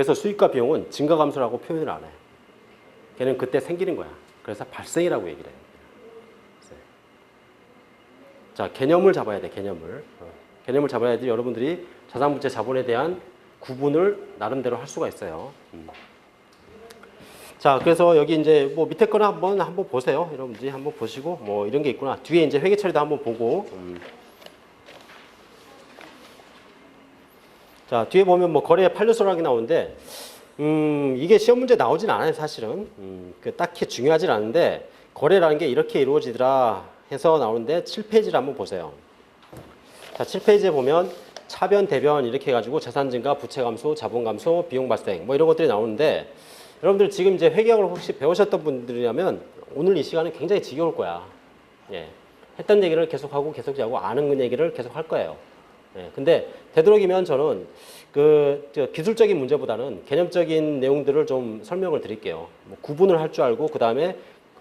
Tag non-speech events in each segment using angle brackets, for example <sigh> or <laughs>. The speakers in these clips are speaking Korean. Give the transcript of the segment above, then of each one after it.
그래서 수익과 비용은 증가 감소라고 표현을 안 해. 걔는 그때 생기는 거야. 그래서 발생이라고 얘기를 해요. 네. 자, 개념을 잡아야 돼, 개념을. 어, 개념을 잡아야지 여러분들이 자산부채 자본에 대한 구분을 나름대로 할 수가 있어요. 음. 자, 그래서 여기 이제 뭐 밑에 거나 한번 한번 보세요. 여러분들이 한번 보시고 뭐 이런 게 있구나. 뒤에 이제 회계 처리도 한번 보고. 음. 자, 뒤에 보면 뭐 거래 판례소락이 나오는데 음, 이게 시험 문제 나오진 않아요, 사실은. 음, 그 딱히 중요하진 않은데 거래라는 게 이렇게 이루어지더라 해서 나오는데 7페이지를 한번 보세요. 자, 7페이지에 보면 차변, 대변 이렇게 해가지고 자산 증가, 부채 감소, 자본 감소, 비용 발생 뭐 이런 것들이 나오는데 여러분들 지금 이제 회계학을 혹시 배우셨던 분들이라면 오늘 이 시간은 굉장히 지겨울 거야. 예. 했던 얘기를 계속하고 계속 하고 아는 얘기를 계속 할 거예요. 예. 근데 되도록이면 저는 그저 기술적인 문제보다는 개념적인 내용들을 좀 설명을 드릴게요. 뭐 구분을 할 줄 알고 그 다음에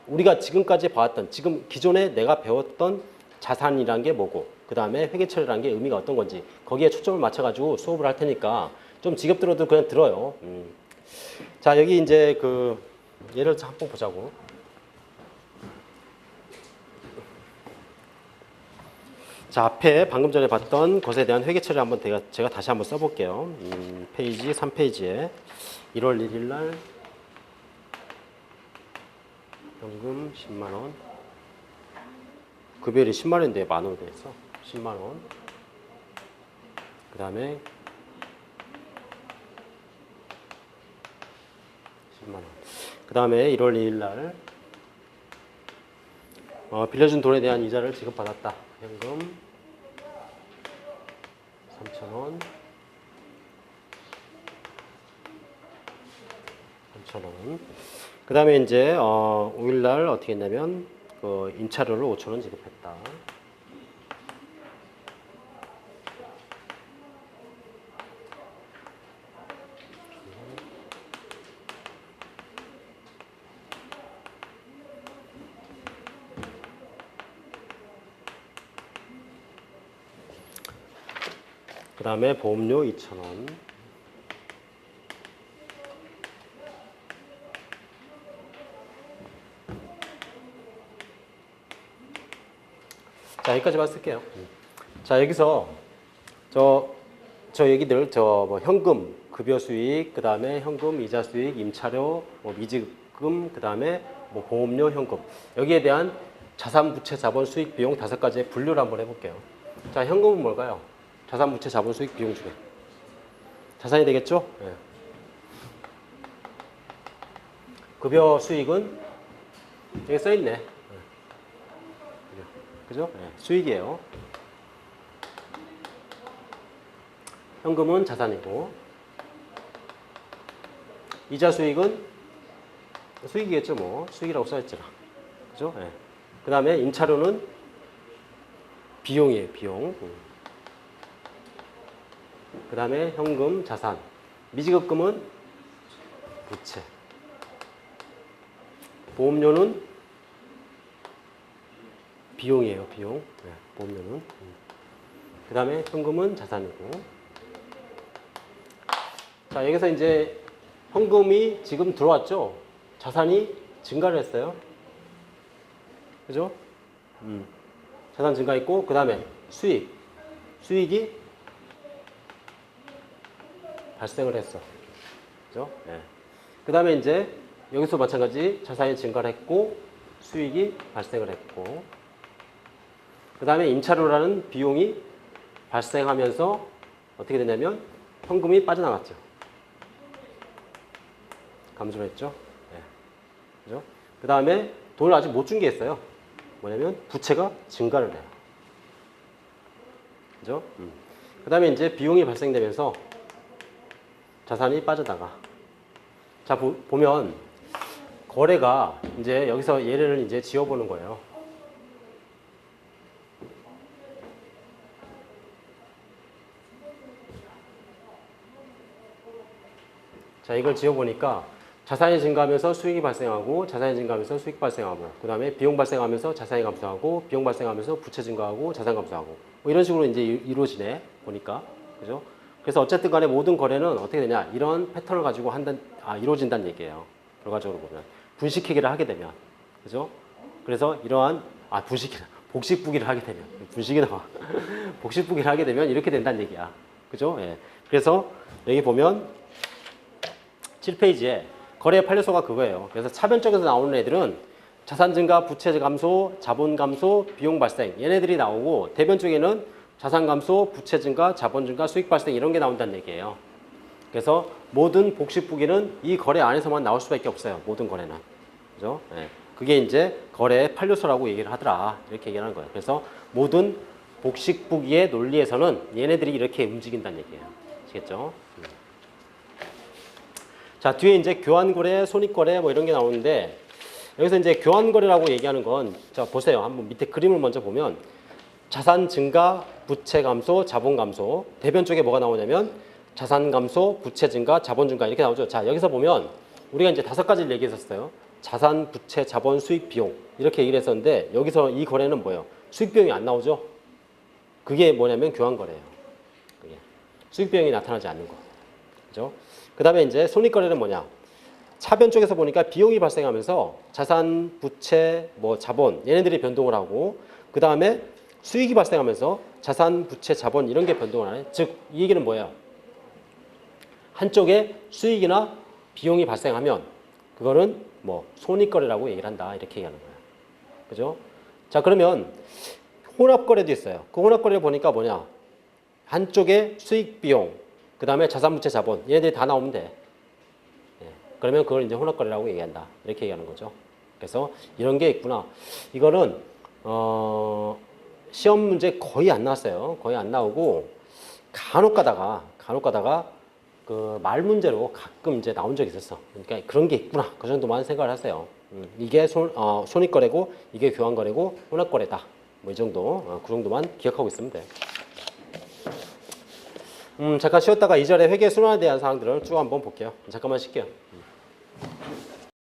우리가 지금까지 봐왔던 지금 기존에 내가 배웠던 자산이란 게 뭐고 그 다음에 회계처리라는 게 의미가 어떤 건지 거기에 초점을 맞춰가지고 수업을 할 테니까 좀 지겹더라도 그냥 들어요. 음. 자 여기 이제 그 예를 한번 보자고. 자 앞에 방금 전에 봤던 것에 대한 회계 처리 한번 제가, 다시 한번 써볼게요. 음, 페이지 3페이지에 1월 1일 날 현금 10만 원. 급여일이 10만 원인데 만 원이 됐어. 10만 원. 그 다음에 10만 원. 그 다음에 1월 2일 날 어, 빌려준 돈에 대한 이자를 지급받았다. 현금 3,000원. 3,000원. 그 다음에 이제 어, 5일 날 어떻게 했냐면 그 임차료를 5,000원 지급했다. 그 다음에 보험료 2,000원. 자, 여기까지만 쓸게요. 자, 여기서 저, 저 얘기들, 저 뭐 현금, 급여 수익, 그 다음에 현금, 이자 수익, 임차료, 뭐 미지급, 그 다음에 뭐 보험료, 현금. 여기에 대한 자산, 부채, 자본, 수익, 비용 다섯 가지의 분류를 한번 해볼게요. 자, 현금은 뭘까요? 자산, 부채, 자본, 수익, 비용 중에. 자산이 되겠죠? 예. 급여 수익은 여기 써있네. 예. 그죠? 예, 수익이에요. 현금은 자산이고 이자 수익은 수익이겠죠 뭐 수익이라고 써있잖아 그죠? 예. 그 다음에 임차료는 비용이에요 비용 그 다음에 현금 자산 미지급금은 부채 보험료는 비용이에요, 비용. 네, 보험료는. 그 다음에 현금은 자산이고. 자, 여기서 이제 현금이 지금 들어왔죠? 자산이 증가를 했어요. 그죠? 음. 자산 증가했고, 그 다음에 수익. 수익이 발생을 했어. 그죠? 네. 그 다음에 이제 여기서 마찬가지 자산이 증가를 했고, 수익이 발생을 했고, 그 다음에 임차료라는 비용이 발생하면서 어떻게 되냐면 현금이 빠져나갔죠. 감소를 했죠. 네. 그죠? 그 다음에 돈을 아직 못 준 게 있어요. 뭐냐면 부채가 증가를 해요. 그죠? 음. 그 다음에 이제 비용이 발생되면서 자산이 빠져나가. 자, 보, 보면 거래가 이제 여기서 예를 이제 지어보는 거예요. 자, 이걸 지어보니까 자산이 증가하면서 수익이 발생하고 자산이 증가하면서 수익 발생하고 그 다음에 비용 발생하면서 자산이 감소하고 비용 발생하면서 부채 증가하고 자산 감소하고 뭐 이런 식으로 이제 이- 이루어지네 보니까 그죠? 그래서 어쨌든 간에 모든 거래는 어떻게 되냐 이런 패턴을 가지고 한다 아, 이루어진다는 얘기예요. 결과적으로 보면 분식회계를 하게 되면 그죠? 그래서 이러한 아 분식 복식부기를 하게 되면 분식이 나와 <laughs> 복식부기를 하게 되면 이렇게 된다는 얘기야. 그죠? 예. 그래서 여기 보면 7페이지에 거래 판례소가 그거예요. 그래서 차변적에서 나오는 애들은 자산 증가, 부채 감소, 자본 감소, 비용 발생 얘네들이 나오고 대변 쪽에는 자산 감소, 부채 증가, 자본 증가, 수익 발생 이런 게 나온다는 얘기예요. 그래서 모든 복식 부기는 이 거래 안에서만 나올 수밖에 없어요. 모든 거래는. 그죠? 예. 그게 이제 거래의 판료소라고 얘기를 하더라. 이렇게 얘기하는 거예요. 그래서 모든 복식 부기의 논리에서는 얘네들이 이렇게 움직인다는 얘기예요. 아시겠죠? 음. 자, 뒤에 이제 교환거래, 손익거래 뭐 이런 게 나오는데 여기서 이제 교환거래라고 얘기하는 건 자, 보세요. 한번 밑에 그림을 먼저 보면 자산 증가, 부채 감소, 자본 감소. 대변 쪽에 뭐가 나오냐면 자산 감소, 부채 증가, 자본 증가 이렇게 나오죠. 자, 여기서 보면 우리가 이제 다섯 가지를 얘기했었어요. 자산, 부채, 자본, 수익, 비용 이렇게 얘기를 했었는데 여기서 이 거래는 뭐예요? 수익 비용이 안 나오죠. 그게 뭐냐면 교환 거래예요. 그게 수익 비용이 나타나지 않는 거. 그죠? 그다음에 이제 손익 거래는 뭐냐? 차변 쪽에서 보니까 비용이 발생하면서 자산, 부채, 뭐 자본 얘네들이 변동을 하고 그 다음에 수익이 발생하면서 자산, 부채, 자본 이런 게 변동을 하네. 즉 이 얘기는 뭐예요? 한쪽에 수익이나 비용이 발생하면 그거는 뭐 손익거래라고 얘기를 한다 이렇게 얘기하는 거예요. 그죠? 자 그러면 혼합거래도 있어요. 그 혼합거래를 보니까 뭐냐? 한쪽에 수익 비용, 그 다음에 자산, 부채, 자본 얘네들이 다 나오면 돼. 예, 그러면 그걸 이제 혼합거래라고 얘기한다 이렇게 얘기하는 거죠. 그래서 이런 게 있구나. 이거는 어, 시험 문제 거의 안 나왔어요. 거의 안 나오고 간혹 가다가 간혹 가다가 그 말 문제로 가끔 이제 나온 적이 있었어. 그러니까 그런 게 있구나. 그 정도만 생각을 하세요. 음, 이게 손, 어, 손익거래고 이게 교환거래고 혼합거래다. 뭐 이 정도, 어, 그 정도만 기억하고 있으면 돼. 음, 잠깐 쉬었다가 이절의 회계 순환에 대한 사항들을 쭉 한번 볼게요. 잠깐만 쉴게요. 음.